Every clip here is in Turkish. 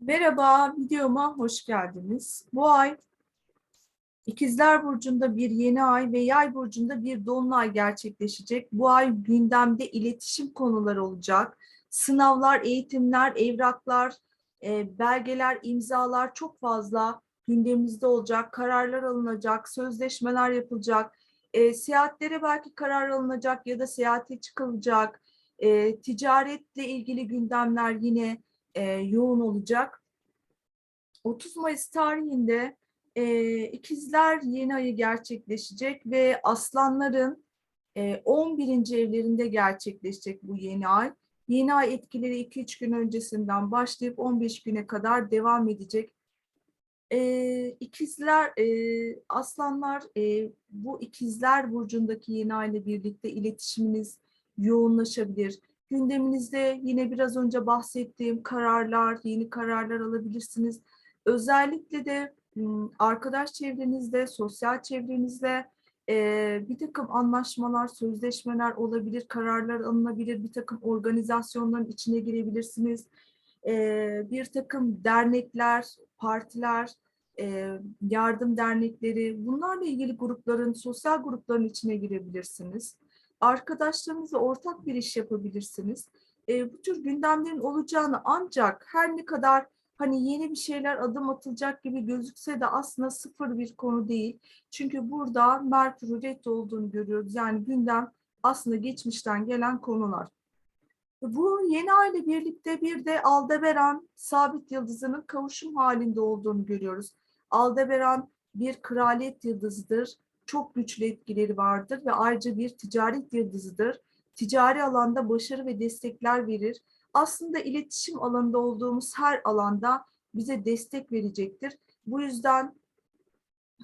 Merhaba, videoma hoş geldiniz. Bu ay İkizler Burcu'nda bir yeni ay ve Yay Burcu'nda bir dolunay gerçekleşecek. Bu ay gündemde iletişim konuları olacak. Sınavlar, eğitimler, evraklar, e, belgeler, imzalar çok fazla gündemimizde olacak. Kararlar alınacak, sözleşmeler yapılacak. E, seyahatlere belki karar alınacak ya da seyahate çıkılacak. E, ticaretle ilgili gündemler yine e, yoğun olacak. 30 Mayıs tarihinde e, ikizler yeni ayı gerçekleşecek ve aslanların e, 11. evlerinde gerçekleşecek bu yeni ay. Yeni ay etkileri 2-3 gün öncesinden başlayıp 15 güne kadar devam edecek. E, ikizler, e, aslanlar e, bu ikizler burcundaki yeni ay ile birlikte iletişiminiz yoğunlaşabilir. Gündeminizde yine biraz önce bahsettiğim kararlar, yeni kararlar alabilirsiniz. Özellikle de arkadaş çevrenizde, sosyal çevrenizde bir takım anlaşmalar, sözleşmeler olabilir, kararlar alınabilir, bir takım organizasyonların içine girebilirsiniz. Bir takım dernekler, partiler, yardım dernekleri, bunlarla ilgili grupların, sosyal grupların içine girebilirsiniz. Arkadaşlarınızla ortak bir iş yapabilirsiniz. E, bu tür gündemlerin olacağını ancak her ne kadar hani yeni bir şeyler adım atılacak gibi gözükse de aslında sıfır bir konu değil. Çünkü burada Merkür ret olduğunu görüyoruz. Yani gündem aslında geçmişten gelen konular. Bu yeni ay ile birlikte bir de Aldebaran sabit yıldızının kavuşum halinde olduğunu görüyoruz. Aldebaran bir kraliyet yıldızıdır. Çok güçlü etkileri vardır ve ayrıca bir ticaret yıldızıdır. Ticari alanda başarı ve destekler verir aslında iletişim alanında olduğumuz her alanda bize destek verecektir. Bu yüzden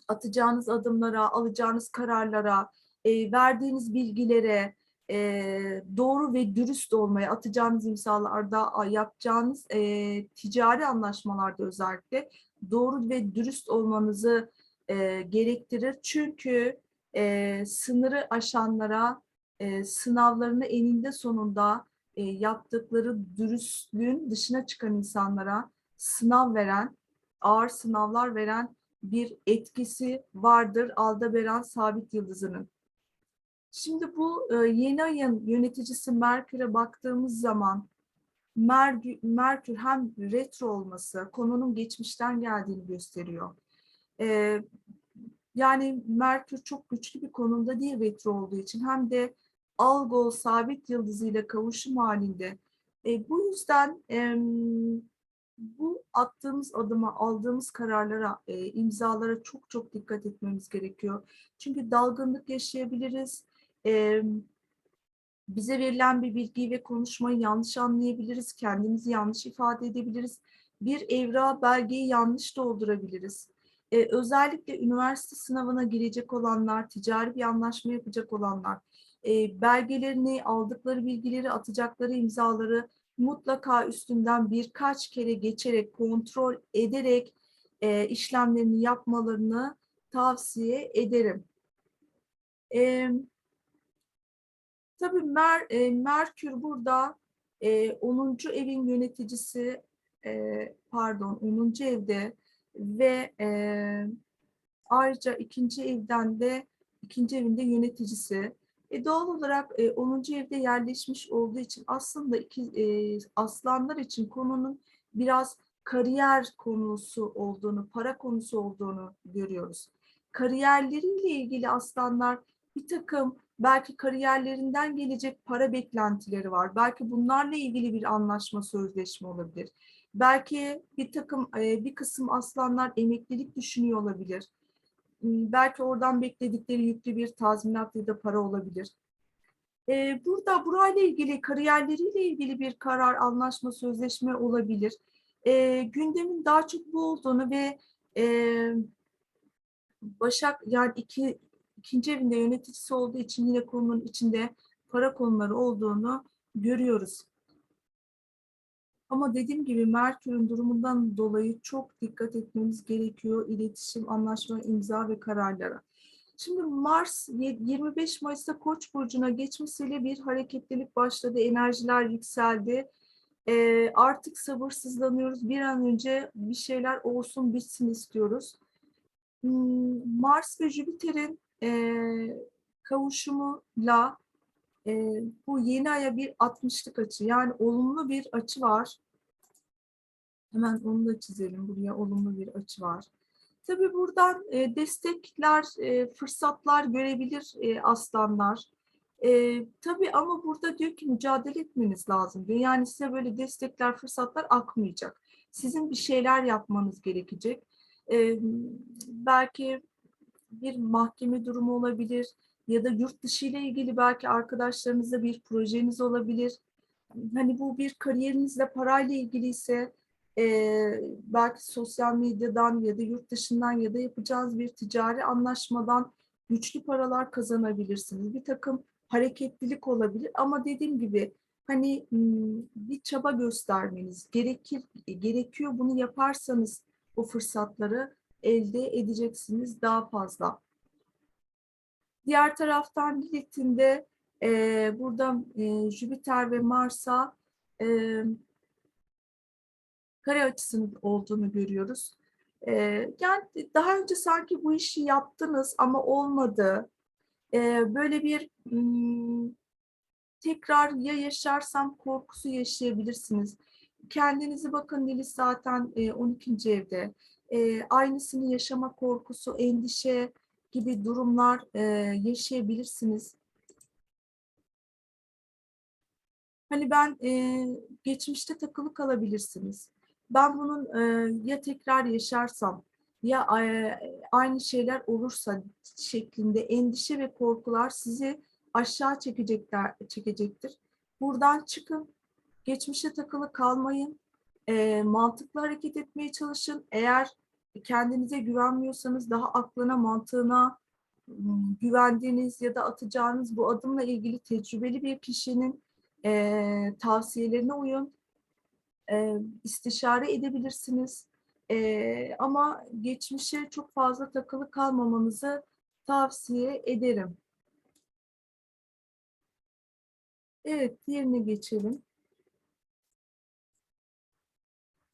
atacağınız adımlara, alacağınız kararlara, e, verdiğiniz bilgilere, e, doğru ve dürüst olmaya, atacağınız imzalarda, yapacağınız e, ticari anlaşmalarda özellikle doğru ve dürüst olmanızı e, gerektirir. Çünkü e, sınırı aşanlara e, sınavlarını eninde sonunda e, yaptıkları dürüstlüğün dışına çıkan insanlara sınav veren, ağır sınavlar veren bir etkisi vardır Aldebaran sabit yıldızının. Şimdi bu e, yeni ayın yöneticisi Merkür'e baktığımız zaman Merkür, Merkür hem retro olması konunun geçmişten geldiğini gösteriyor. E, yani Merkür çok güçlü bir konumda değil retro olduğu için hem de Algol sabit yıldızıyla kavuşum halinde. E, bu yüzden e, bu attığımız adıma, aldığımız kararlara, e, imzalara çok çok dikkat etmemiz gerekiyor. Çünkü dalgınlık yaşayabiliriz. E, bize verilen bir bilgiyi ve konuşmayı yanlış anlayabiliriz. Kendimizi yanlış ifade edebiliriz. Bir evra belgeyi yanlış doldurabiliriz. Ee, özellikle üniversite sınavına girecek olanlar, ticari bir anlaşma yapacak olanlar, e, belgelerini, aldıkları bilgileri, atacakları imzaları mutlaka üstünden birkaç kere geçerek, kontrol ederek e, işlemlerini yapmalarını tavsiye ederim. E, tabii Mer, e, Merkür burada e, 10. evin yöneticisi, e, pardon 10. evde ve e, ayrıca ikinci evden de ikinci evinde yöneticisi. E, doğal olarak e, 10. evde yerleşmiş olduğu için aslında iki, e, aslanlar için konunun biraz kariyer konusu olduğunu, para konusu olduğunu görüyoruz. Kariyerleriyle ilgili aslanlar bir takım belki kariyerlerinden gelecek para beklentileri var. Belki bunlarla ilgili bir anlaşma, sözleşme olabilir. Belki bir takım e, bir kısım aslanlar emeklilik düşünüyor olabilir belki oradan bekledikleri yüklü bir tazminat ya da para olabilir. Ee, burada burayla ilgili, kariyerleriyle ilgili bir karar, anlaşma, sözleşme olabilir. Ee, gündemin daha çok bu olduğunu ve e, Başak yani iki, ikinci evinde yöneticisi olduğu için yine konunun içinde para konuları olduğunu görüyoruz. Ama dediğim gibi Merkür'ün durumundan dolayı çok dikkat etmemiz gerekiyor iletişim, anlaşma, imza ve kararlara. Şimdi Mars 25 Mayıs'ta Koç burcuna geçmesiyle bir hareketlilik başladı, enerjiler yükseldi. E, artık sabırsızlanıyoruz. Bir an önce bir şeyler olsun, bitsin istiyoruz. Hmm, Mars ve Jüpiter'in e, kavuşumuyla e, bu yeni aya bir 60'lık açı yani olumlu bir açı var. Hemen onu da çizelim. Buraya olumlu bir açı var. Tabii buradan e, destekler, e, fırsatlar görebilir e, aslanlar. E, tabii ama burada diyor ki mücadele etmeniz lazım diyor. Yani size böyle destekler, fırsatlar akmayacak. Sizin bir şeyler yapmanız gerekecek. E, belki bir mahkeme durumu olabilir ya da yurt dışı ile ilgili belki arkadaşlarınızla bir projeniz olabilir. Hani bu bir kariyerinizle parayla ilgili ise e, belki sosyal medyadan ya da yurt dışından ya da yapacağınız bir ticari anlaşmadan güçlü paralar kazanabilirsiniz. Bir takım hareketlilik olabilir ama dediğim gibi hani bir çaba göstermeniz gerekir gerekiyor. Bunu yaparsanız o fırsatları elde edeceksiniz daha fazla. Diğer taraftan Lilith'in de e, burada e, Jüpiter ve Mars'a e, kare açısının olduğunu görüyoruz. E, yani daha önce sanki bu işi yaptınız ama olmadı. E, böyle bir m, tekrar ya yaşarsam korkusu yaşayabilirsiniz. Kendinizi bakın Lilith zaten e, 12. evde. E, aynısını yaşama korkusu, endişe, gibi durumlar e, yaşayabilirsiniz. Hani ben e, geçmişte takılı kalabilirsiniz. Ben bunun e, ya tekrar yaşarsam ya e, aynı şeyler olursa şeklinde endişe ve korkular sizi aşağı çekecekler, çekecektir. Buradan çıkın, geçmişe takılı kalmayın, e, mantıklı hareket etmeye çalışın. Eğer kendinize güvenmiyorsanız daha aklına, mantığına güvendiğiniz ya da atacağınız bu adımla ilgili tecrübeli bir kişinin e, tavsiyelerine uyun. E, istişare edebilirsiniz. E, ama geçmişe çok fazla takılı kalmamanızı tavsiye ederim. Evet, diğerine geçelim.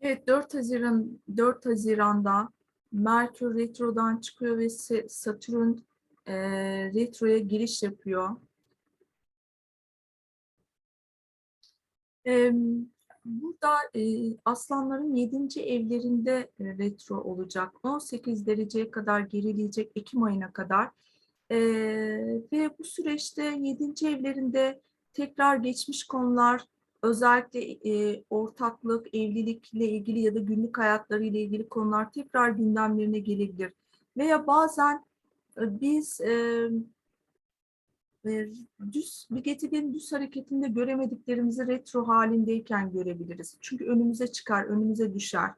Evet 4 Haziran 4 Haziran'da Merkür retrodan çıkıyor ve Satürn e, retroya giriş yapıyor. E, burada e, aslanların 7. evlerinde e, retro olacak. 18 dereceye kadar gerileyecek Ekim ayına kadar. E, ve bu süreçte 7. evlerinde tekrar geçmiş konular, özellikle e, ortaklık, evlilikle ilgili ya da günlük hayatları ile ilgili konular tekrar gündemlerine gelebilir. Veya bazen e, biz e, düz bir gezegenin düz hareketinde göremediklerimizi retro halindeyken görebiliriz. Çünkü önümüze çıkar, önümüze düşer.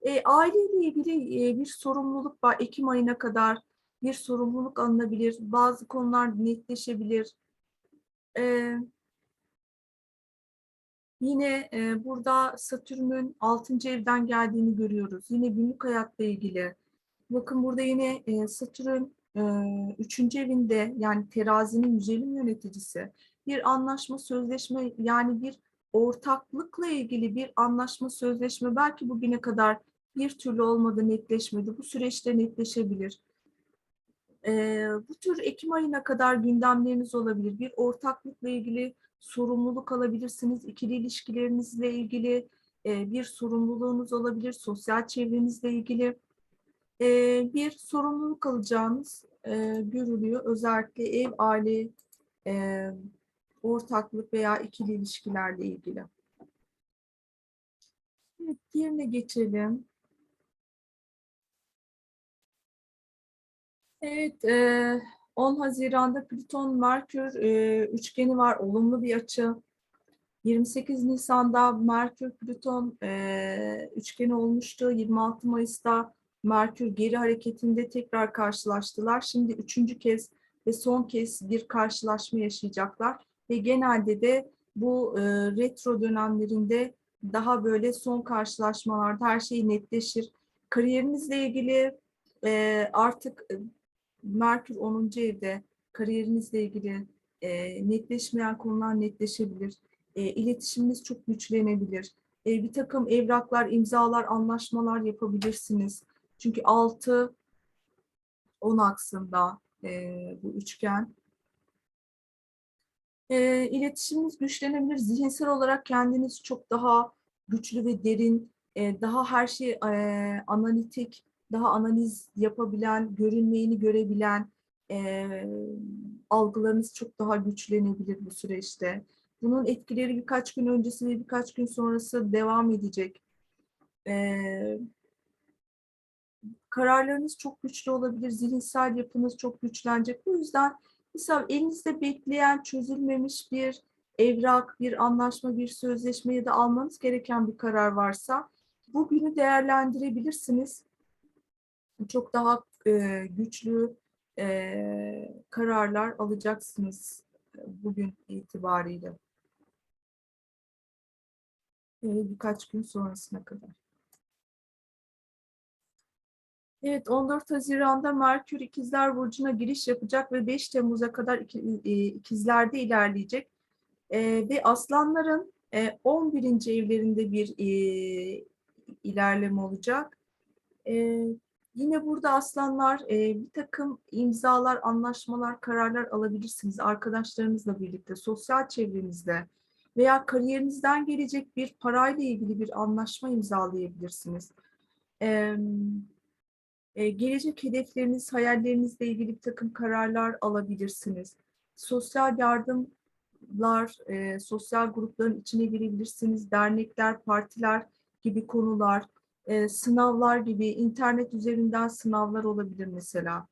E, aileyle ilgili e, bir sorumluluk var. Ekim ayına kadar bir sorumluluk alınabilir. Bazı konular netleşebilir. E, Yine e, burada Satürn'ün 6. evden geldiğini görüyoruz. Yine günlük hayatla ilgili. Bakın burada yine e, Satürn e, 3. evinde yani terazinin yücelim yöneticisi. Bir anlaşma, sözleşme yani bir ortaklıkla ilgili bir anlaşma, sözleşme belki bugüne kadar bir türlü olmadı, netleşmedi. Bu süreçte netleşebilir. E, bu tür Ekim ayına kadar gündemleriniz olabilir. Bir ortaklıkla ilgili sorumluluk alabilirsiniz. İkili ilişkilerinizle ilgili e, bir sorumluluğunuz olabilir. Sosyal çevrenizle ilgili e, bir sorumluluk alacağınız e, görülüyor. Özellikle ev, aile, e, ortaklık veya ikili ilişkilerle ilgili. Evet, diğerine geçelim. Evet, e, 10 Haziran'da Plüton-Merkür e, üçgeni var, olumlu bir açı. 28 Nisan'da Merkür-Plüton e, üçgeni olmuştu. 26 Mayıs'ta Merkür geri hareketinde tekrar karşılaştılar. Şimdi üçüncü kez ve son kez bir karşılaşma yaşayacaklar. Ve genelde de bu e, retro dönemlerinde daha böyle son karşılaşmalarda her şey netleşir. Kariyerinizle ilgili e, artık Merkür 10. evde kariyerinizle ilgili e, netleşmeyen konular netleşebilir. E, iletişiminiz çok güçlenebilir. E, bir takım evraklar, imzalar, anlaşmalar yapabilirsiniz. Çünkü 6 10 aksında e, bu üçgen. E, iletişiminiz güçlenebilir. Zihinsel olarak kendiniz çok daha güçlü ve derin, e, daha her şey e, analitik, daha analiz yapabilen, görünmeyeni görebilen, e, algılarınız çok daha güçlenebilir bu süreçte. Bunun etkileri birkaç gün öncesi ve birkaç gün sonrası devam edecek. E, kararlarınız çok güçlü olabilir, zihinsel yapınız çok güçlenecek. Bu yüzden mesela elinizde bekleyen, çözülmemiş bir evrak, bir anlaşma, bir sözleşme ya da almanız gereken bir karar varsa bugünü değerlendirebilirsiniz. Çok daha e, güçlü e, kararlar alacaksınız bugün itibariyle. E, birkaç gün sonrasına kadar. Evet 14 Haziran'da Merkür İkizler Burcu'na giriş yapacak ve 5 Temmuz'a kadar ikizlerde ilerleyecek. E, ve aslanların e, 11. evlerinde bir e, ilerleme olacak. E, yine burada aslanlar e, bir takım imzalar, anlaşmalar, kararlar alabilirsiniz arkadaşlarınızla birlikte, sosyal çevrenizde veya kariyerinizden gelecek bir parayla ilgili bir anlaşma imzalayabilirsiniz. Evet e, gelecek hedefleriniz, hayallerinizle ilgili bir takım kararlar alabilirsiniz. Sosyal yardımlar, e, sosyal grupların içine girebilirsiniz. Dernekler, partiler gibi konular, e, sınavlar gibi internet üzerinden sınavlar olabilir mesela.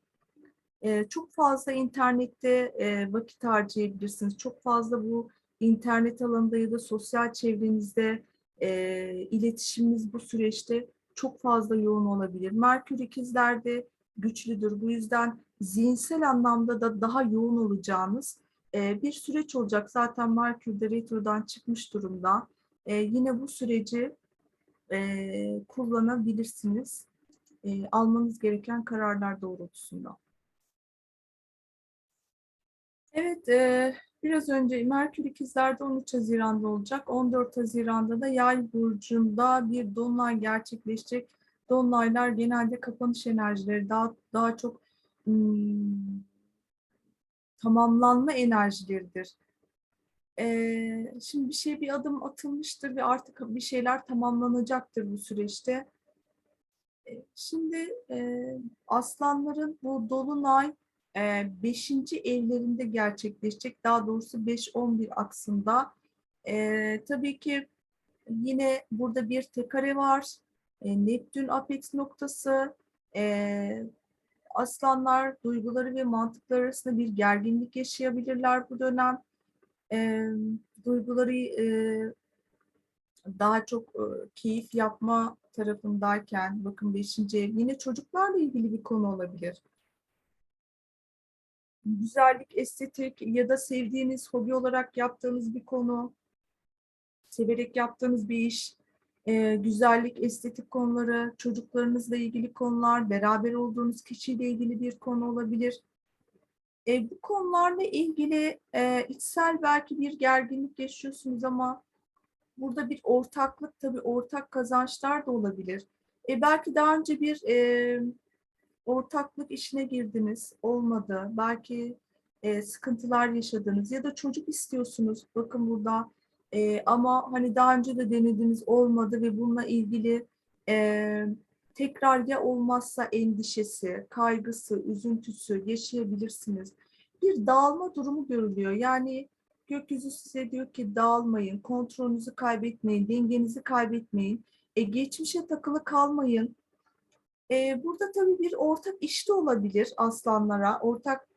E, çok fazla internette e, vakit harcayabilirsiniz. Çok fazla bu internet alanında ya da sosyal çevrenizde e, iletişiminiz bu süreçte çok fazla yoğun olabilir. Merkür ikizlerde güçlüdür. Bu yüzden zihinsel anlamda da daha yoğun olacağınız e, bir süreç olacak. Zaten Merkür de retrodan çıkmış durumda. E, yine bu süreci e, kullanabilirsiniz. Almanız gereken kararlar doğrultusunda. Evet, Biraz önce Merkür ikizlerde 13 Haziran'da olacak. 14 Haziran'da da Yay burcunda bir dolunay gerçekleşecek. Dolunaylar genelde kapanış enerjileri daha daha çok hmm, tamamlanma enerjileridir. Ee, şimdi bir şey bir adım atılmıştır ve artık bir şeyler tamamlanacaktır bu süreçte. Ee, şimdi e, aslanların bu dolunay e, beşinci evlerinde gerçekleşecek. Daha doğrusu 5-11 aksında. E, tabii ki yine burada bir tekare var. E, Neptün apex noktası. E, aslanlar duyguları ve mantıkları arasında bir gerginlik yaşayabilirler bu dönem. E, duyguları e, daha çok e, keyif yapma tarafındayken bakın 5. ev yine çocuklarla ilgili bir konu olabilir güzellik, estetik ya da sevdiğiniz, hobi olarak yaptığınız bir konu, severek yaptığınız bir iş, e, güzellik, estetik konuları, çocuklarınızla ilgili konular, beraber olduğunuz kişiyle ilgili bir konu olabilir. E, bu konularla ilgili e, içsel belki bir gerginlik yaşıyorsunuz ama burada bir ortaklık, tabii ortak kazançlar da olabilir. E, belki daha önce bir e, ortaklık işine girdiniz, olmadı. Belki e, sıkıntılar yaşadınız ya da çocuk istiyorsunuz. Bakın burada e, ama hani daha önce de denediniz olmadı ve bununla ilgili e, tekrar ya olmazsa endişesi, kaygısı, üzüntüsü yaşayabilirsiniz. Bir dağılma durumu görülüyor. Yani gökyüzü size diyor ki dağılmayın, kontrolünüzü kaybetmeyin, dengenizi kaybetmeyin. E, geçmişe takılı kalmayın e, burada tabii bir ortak iş de olabilir aslanlara. Ortak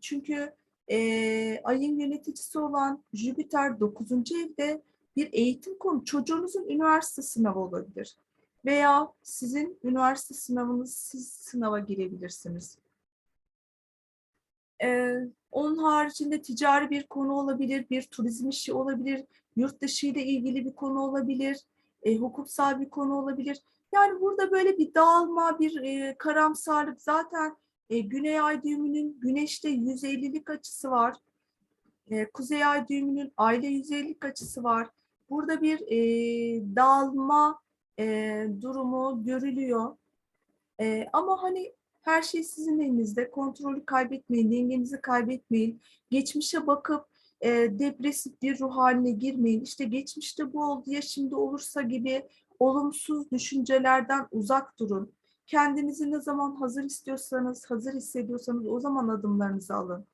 çünkü e, ayın yöneticisi olan Jüpiter 9. evde bir eğitim konu. Çocuğunuzun üniversite sınavı olabilir. Veya sizin üniversite sınavınız siz sınava girebilirsiniz. Ee, onun haricinde ticari bir konu olabilir, bir turizm işi olabilir, yurt dışı ile ilgili bir konu olabilir, e, hukuksal bir konu olabilir. Yani burada böyle bir dağılma, bir e, karamsarlık zaten e, Güney Ay düğümünün Güneş'te 150'lik açısı var. E, Kuzey ay düğümünün aile yüzeylik açısı var. Burada bir e, dağılma e, durumu görülüyor. E, ama hani her şey sizin elinizde. Kontrolü kaybetmeyin, dengenizi kaybetmeyin. Geçmişe bakıp e, depresif bir ruh haline girmeyin. İşte geçmişte bu oldu ya şimdi olursa gibi olumsuz düşüncelerden uzak durun. Kendinizi ne zaman hazır istiyorsanız, hazır hissediyorsanız o zaman adımlarınızı alın,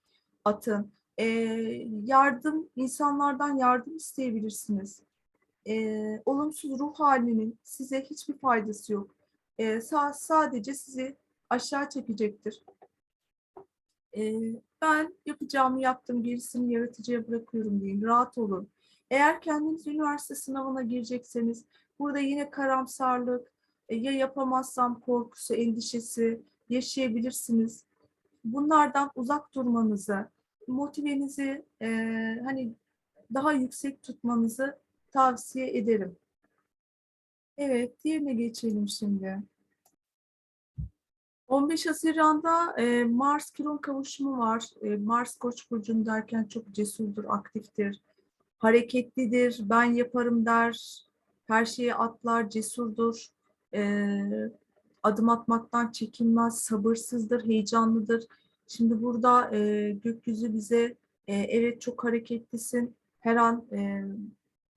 atın. E, yardım, insanlardan yardım isteyebilirsiniz. E, olumsuz ruh halinin size hiçbir faydası yok. E, sa- sadece sizi aşağı çekecektir. E, ben yapacağımı yaptım, gerisini yaratıcıya bırakıyorum deyin. Rahat olun. Eğer kendiniz üniversite sınavına girecekseniz burada yine karamsarlık, e, ya yapamazsam korkusu, endişesi yaşayabilirsiniz. Bunlardan uzak durmanızı, motivenizi e, hani daha yüksek tutmanızı tavsiye ederim. Evet, diğerine geçelim şimdi. 15 Haziran'da e, Mars Kiron kavuşumu var. E, Mars Koç burcundayken çok cesurdur, aktiftir, hareketlidir, ben yaparım der, her şeye atlar, cesurdur, e, adım atmaktan çekinmez, sabırsızdır, heyecanlıdır. Şimdi burada e, gökyüzü bize e, evet çok hareketlisin, her an e,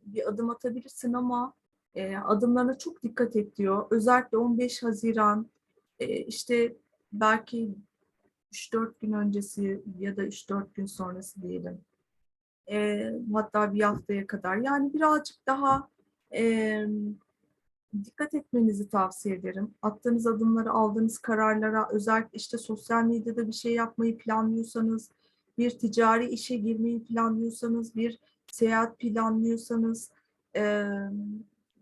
bir adım atabilirsin ama e, adımlarına çok dikkat et diyor. Özellikle 15 Haziran e, işte belki 3-4 gün öncesi ya da 3-4 gün sonrası diyelim. E, hatta bir haftaya kadar. Yani birazcık daha e, dikkat etmenizi tavsiye ederim. Attığınız adımları, aldığınız kararlara, özellikle işte sosyal medyada bir şey yapmayı planlıyorsanız, bir ticari işe girmeyi planlıyorsanız, bir seyahat planlıyorsanız e,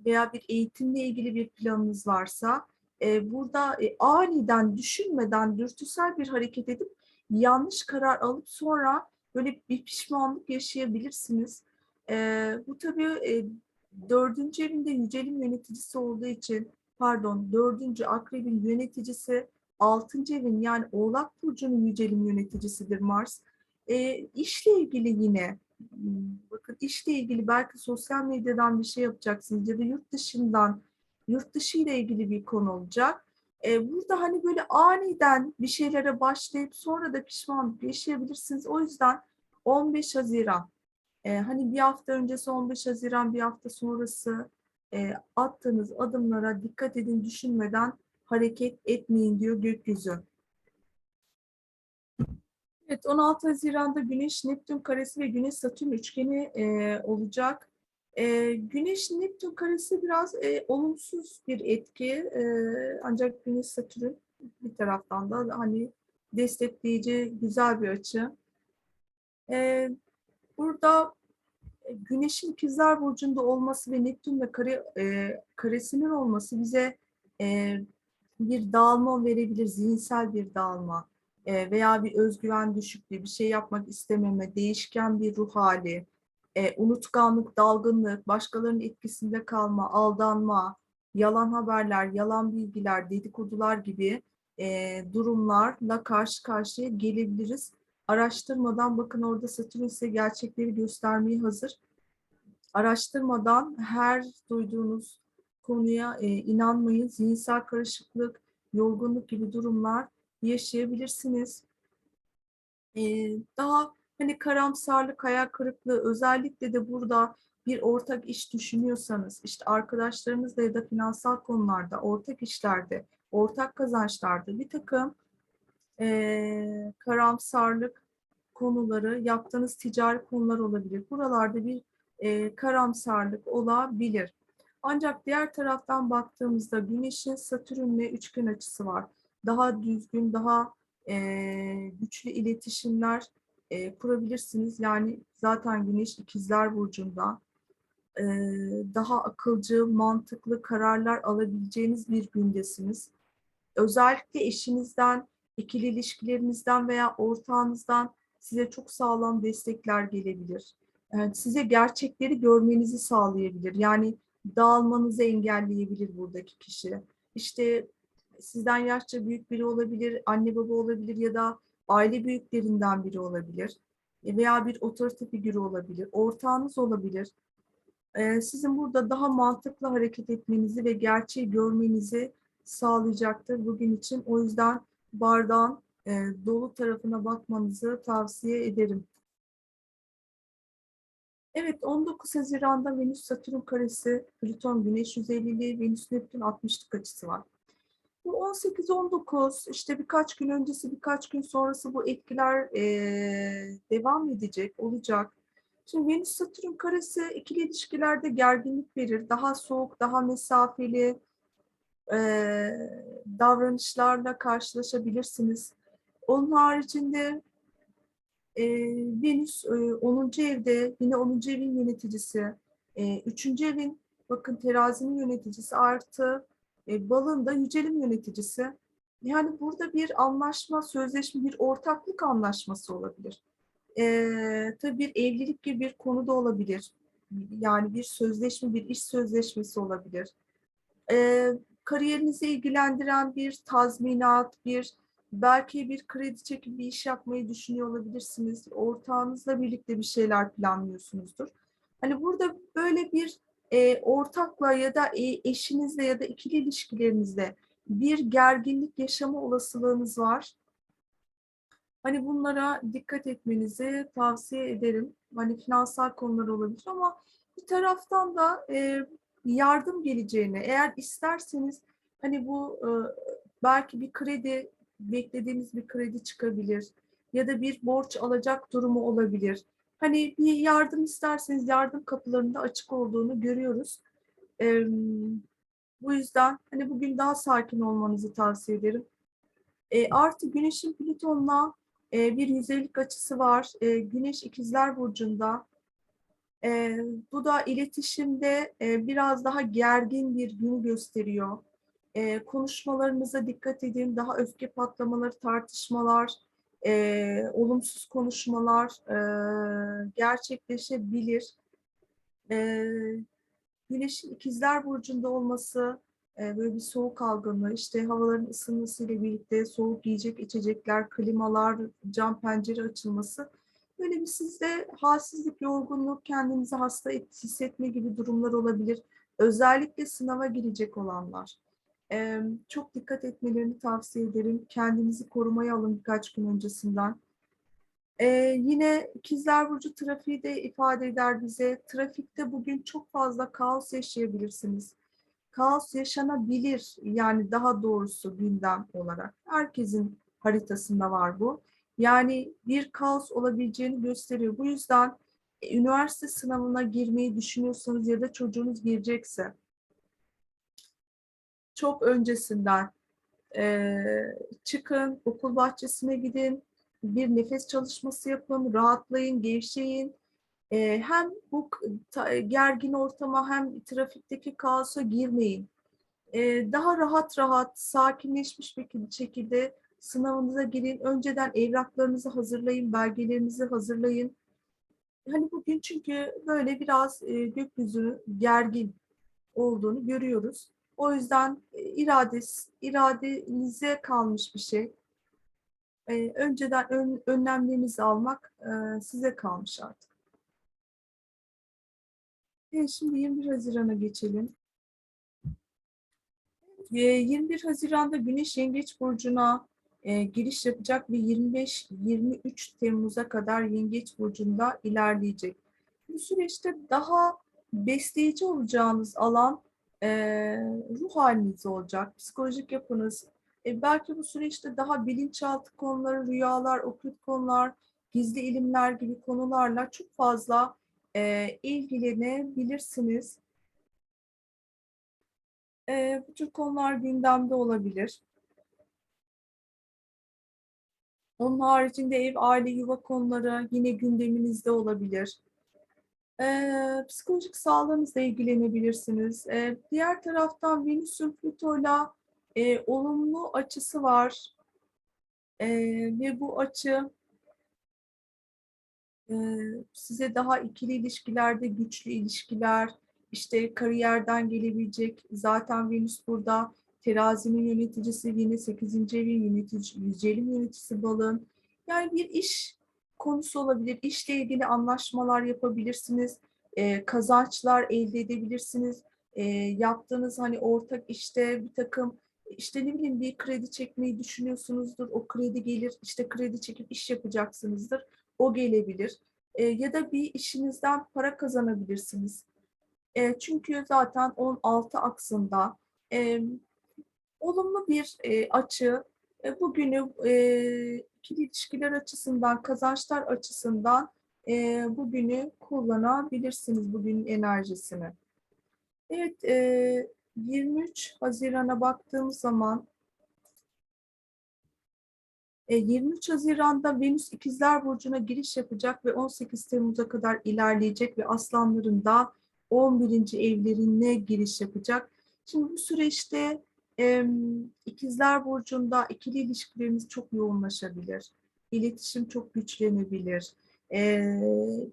veya bir eğitimle ilgili bir planınız varsa e, burada e, aniden düşünmeden dürtüsel bir hareket edip yanlış karar alıp sonra böyle bir pişmanlık yaşayabilirsiniz. E, bu tabii e, dördüncü evinde yücelim yöneticisi olduğu için pardon dördüncü akrebin yöneticisi altıncı evin yani oğlak burcunun yücelim yöneticisidir Mars. E, işle ilgili yine bakın işle ilgili belki sosyal medyadan bir şey yapacaksınız ya da yurt dışından yurt dışı ile ilgili bir konu olacak. Ee, burada hani böyle aniden bir şeylere başlayıp sonra da pişmanlık yaşayabilirsiniz. O yüzden 15 Haziran e, hani bir hafta öncesi 15 Haziran bir hafta sonrası e, attığınız adımlara dikkat edin düşünmeden hareket etmeyin diyor gökyüzü. Evet 16 Haziran'da Güneş Neptün karesi ve Güneş Satürn üçgeni e, olacak. E, Güneş Neptün karesi biraz e, olumsuz bir etki e, ancak Güneş Satürn bir taraftan da hani destekleyici güzel bir açı. E, burada Güneş'in ikizler burcunda olması ve Neptün'le kare, e, karesinin olması bize e, bir dağılma verebilir, zihinsel bir dağılma e, veya bir özgüven düşüklüğü, bir şey yapmak istememe, değişken bir ruh hali, e, unutkanlık, dalgınlık, başkalarının etkisinde kalma, aldanma, yalan haberler, yalan bilgiler, dedikodular gibi e, durumlarla karşı karşıya gelebiliriz. Araştırmadan bakın orada Satürn ise gerçekleri göstermeye hazır. Araştırmadan her duyduğunuz konuya e, inanmayın. Zihinsel karışıklık, yorgunluk gibi durumlar yaşayabilirsiniz. E, daha hani karamsarlık, hayal kırıklığı özellikle de burada bir ortak iş düşünüyorsanız, işte arkadaşlarınızla ya da finansal konularda, ortak işlerde, ortak kazançlarda bir takım e, karamsarlık konuları, yaptığınız ticari konular olabilir. Buralarda bir e, karamsarlık olabilir. Ancak diğer taraftan baktığımızda Güneş'in Satürn'le üçgen açısı var. Daha düzgün, daha e, güçlü iletişimler e, kurabilirsiniz. Yani zaten Güneş ikizler burcunda e, daha akılcı, mantıklı kararlar alabileceğiniz bir gündesiniz. Özellikle eşinizden, ikili ilişkilerinizden veya ortağınızdan size çok sağlam destekler gelebilir. Yani size gerçekleri görmenizi sağlayabilir. Yani dağılmanızı engelleyebilir buradaki kişi. İşte sizden yaşça büyük biri olabilir, anne baba olabilir ya da aile büyüklerinden biri olabilir. veya bir otorite figürü olabilir, ortağınız olabilir. Ee, sizin burada daha mantıklı hareket etmenizi ve gerçeği görmenizi sağlayacaktır bugün için. O yüzden bardağın e, dolu tarafına bakmanızı tavsiye ederim. Evet 19 Haziran'da Venüs Satürn karesi, Plüton Güneş 150'li, Venüs Neptün 60'lık açısı var. Bu 18-19 işte birkaç gün öncesi birkaç gün sonrası bu etkiler eee, devam edecek, olacak. Şimdi Venüs Satürn karesi ikili ilişkilerde gerginlik verir. Daha soğuk, daha mesafeli eee, davranışlarla karşılaşabilirsiniz. Onun haricinde e, Venüs e, 10. evde yine 10. evin yöneticisi. E, 3. evin bakın terazinin yöneticisi artı e, balın da yücelim yöneticisi. Yani burada bir anlaşma, sözleşme, bir ortaklık anlaşması olabilir. E, tabii bir evlilik gibi bir konu da olabilir. Yani bir sözleşme, bir iş sözleşmesi olabilir. E, kariyerinizi ilgilendiren bir tazminat, bir belki bir kredi çekip bir iş yapmayı düşünüyor olabilirsiniz. Ortağınızla birlikte bir şeyler planlıyorsunuzdur. Hani burada böyle bir e, ortakla ya da e, eşinizle ya da ikili ilişkilerinizde bir gerginlik yaşama olasılığınız var. Hani bunlara dikkat etmenizi tavsiye ederim. Hani finansal konular olabilir ama bir taraftan da e, yardım geleceğini, eğer isterseniz hani bu e, belki bir kredi beklediğimiz bir kredi çıkabilir ya da bir borç alacak durumu olabilir. Hani bir yardım isterseniz yardım kapılarında açık olduğunu görüyoruz. Ee, bu yüzden hani bugün daha sakin olmanızı tavsiye ederim. E, artı Güneş'in Plüton'la e, bir yüzeylik açısı var. E, Güneş ikizler Burcu'nda. E, bu da iletişimde e, biraz daha gergin bir gün gösteriyor e, konuşmalarınıza dikkat edin. Daha öfke patlamaları, tartışmalar, e, olumsuz konuşmalar e, gerçekleşebilir. E, Güneşin ikizler burcunda olması, e, böyle bir soğuk algını, işte havaların ısınmasıyla birlikte soğuk yiyecek, içecekler, klimalar, cam pencere açılması böyle bir sizde halsizlik, yorgunluk, kendinizi hasta hissetme gibi durumlar olabilir. Özellikle sınava girecek olanlar çok dikkat etmelerini tavsiye ederim. Kendinizi korumaya alın birkaç gün öncesinden. Ee, yine İkizler Burcu trafiği de ifade eder bize. Trafikte bugün çok fazla kaos yaşayabilirsiniz. Kaos yaşanabilir yani daha doğrusu gündem olarak. Herkesin haritasında var bu. Yani bir kaos olabileceğini gösteriyor. Bu yüzden e, üniversite sınavına girmeyi düşünüyorsanız ya da çocuğunuz girecekse çok öncesinden e, çıkın, okul bahçesine gidin, bir nefes çalışması yapın, rahatlayın, gevşeyin. E, hem bu ta, gergin ortama hem trafikteki kaosa girmeyin. E, daha rahat rahat, sakinleşmiş bir şekilde sınavınıza girin. Önceden evraklarınızı hazırlayın, belgelerinizi hazırlayın. Hani bugün çünkü böyle biraz e, gökyüzü gergin olduğunu görüyoruz. O yüzden e, irades, iradenize kalmış bir şey. Ee, önceden ön, önlemlerinizi almak e, size kalmış artık. Evet, şimdi 21 Haziran'a geçelim. E, 21 Haziran'da Güneş Yengeç Burcu'na e, giriş yapacak ve 25-23 Temmuz'a kadar Yengeç Burcu'nda ilerleyecek. Bu süreçte daha besleyici olacağınız alan e, ruh haliniz olacak, psikolojik yapınız. E, belki bu süreçte daha bilinçaltı konuları, rüyalar, okült konular, gizli ilimler gibi konularla çok fazla e, ilgilenebilirsiniz. E, bu tür konular gündemde olabilir. Onun haricinde ev, aile, yuva konuları yine gündeminizde olabilir. Ee, psikolojik sağlığınızla ilgilenebilirsiniz. Ee, diğer taraftan Venüs'ün Plüto'yla e, olumlu açısı var. E, ve bu açı e, size daha ikili ilişkilerde güçlü ilişkiler, işte kariyerden gelebilecek, zaten Venüs burada terazinin yöneticisi, yine 8. evin yönetici, yücelim yöneticisi balın. Yani bir iş konusu olabilir. İşle ilgili anlaşmalar yapabilirsiniz. E, kazançlar elde edebilirsiniz. E, yaptığınız hani ortak işte bir takım işte ne bileyim bir kredi çekmeyi düşünüyorsunuzdur. O kredi gelir işte kredi çekip iş yapacaksınızdır. O gelebilir. E, ya da bir işinizden para kazanabilirsiniz. E, çünkü zaten 16 aksında e, olumlu bir e, açı e, bugünü e, ikili ilişkiler açısından, kazançlar açısından e, bugünü kullanabilirsiniz, bugünün enerjisini. Evet, e, 23 Haziran'a baktığımız zaman e, 23 Haziran'da Venüs İkizler Burcu'na giriş yapacak ve 18 Temmuz'a kadar ilerleyecek ve Aslanların da 11. evlerine giriş yapacak. Şimdi bu süreçte e, İkizler Burcu'nda ikili ilişkileriniz çok yoğunlaşabilir. İletişim çok güçlenebilir.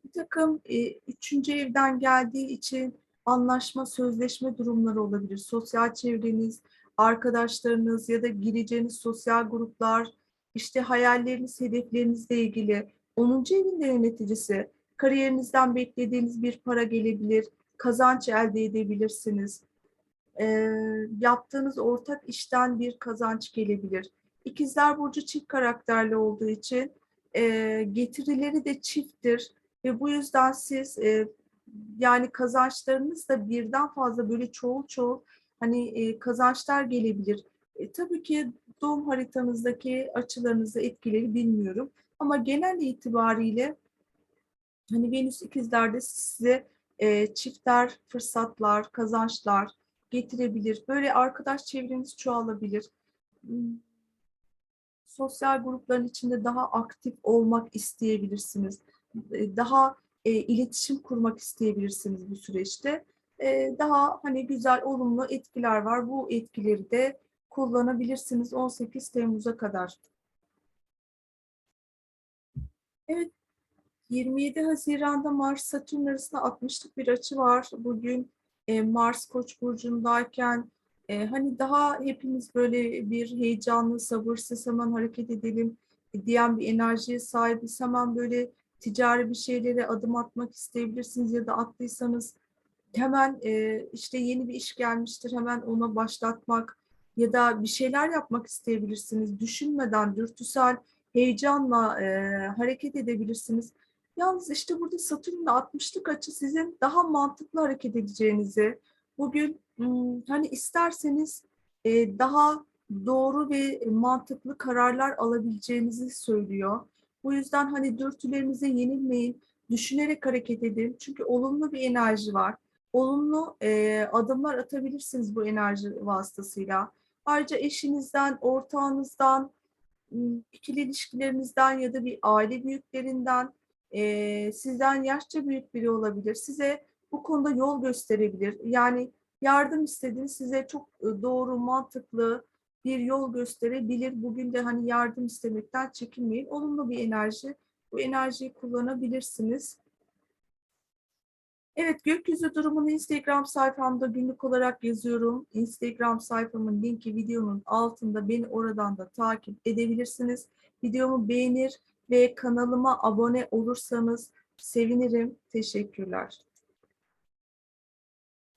Bir takım e, üçüncü evden geldiği için anlaşma, sözleşme durumları olabilir. Sosyal çevreniz, arkadaşlarınız ya da gireceğiniz sosyal gruplar, işte hayalleriniz, hedeflerinizle ilgili 10. evinde yöneticisi, kariyerinizden beklediğiniz bir para gelebilir, kazanç elde edebilirsiniz. E, yaptığınız ortak işten bir kazanç gelebilir. İkizler Burcu çift karakterli olduğu için e, getirileri de çifttir ve bu yüzden siz e, yani kazançlarınız da birden fazla böyle çoğul çoğul hani e, kazançlar gelebilir. E, tabii ki doğum haritanızdaki açılarınızı etkileri bilmiyorum. Ama genel itibariyle hani Venüs ikizlerde size e, çiftler, fırsatlar, kazançlar getirebilir. Böyle arkadaş çevreniz çoğalabilir. Hmm, Sosyal grupların içinde daha aktif olmak isteyebilirsiniz. E, Daha e, iletişim kurmak isteyebilirsiniz bu süreçte. E, daha hani güzel, olumlu etkiler var. Bu etkileri de kullanabilirsiniz 18 Temmuz'a kadar. Evet, 27 Haziran'da Mars Satürn arasında 60'lık bir açı var. Bugün e, Mars Koç burcundayken e, hani daha hepimiz böyle bir heyecanlı, sabırsız hemen hareket edelim diyen bir enerjiye sahibiz. Hemen böyle ticari bir şeylere adım atmak isteyebilirsiniz ya da attıysanız hemen e, işte yeni bir iş gelmiştir hemen ona başlatmak ya da bir şeyler yapmak isteyebilirsiniz. Düşünmeden dürtüsel heyecanla e, hareket edebilirsiniz. Yalnız işte burada Satürn'le 60'lık açı sizin daha mantıklı hareket edeceğinizi, bugün hani isterseniz e, daha doğru ve mantıklı kararlar alabileceğinizi söylüyor. Bu yüzden hani dürtülerinize yenilmeyin, düşünerek hareket edin. Çünkü olumlu bir enerji var. Olumlu e, adımlar atabilirsiniz bu enerji vasıtasıyla. Ayrıca eşinizden, ortağınızdan, ikili ilişkilerinizden ya da bir aile büyüklerinden, e, sizden yaşça büyük biri olabilir. Size bu konuda yol gösterebilir. Yani yardım istediğiniz size çok e, doğru, mantıklı bir yol gösterebilir. Bugün de hani yardım istemekten çekinmeyin. Olumlu bir enerji. Bu enerjiyi kullanabilirsiniz. Evet, gökyüzü durumunu Instagram sayfamda günlük olarak yazıyorum. Instagram sayfamın linki videonun altında beni oradan da takip edebilirsiniz. Videomu beğenir ve kanalıma abone olursanız sevinirim. Teşekkürler.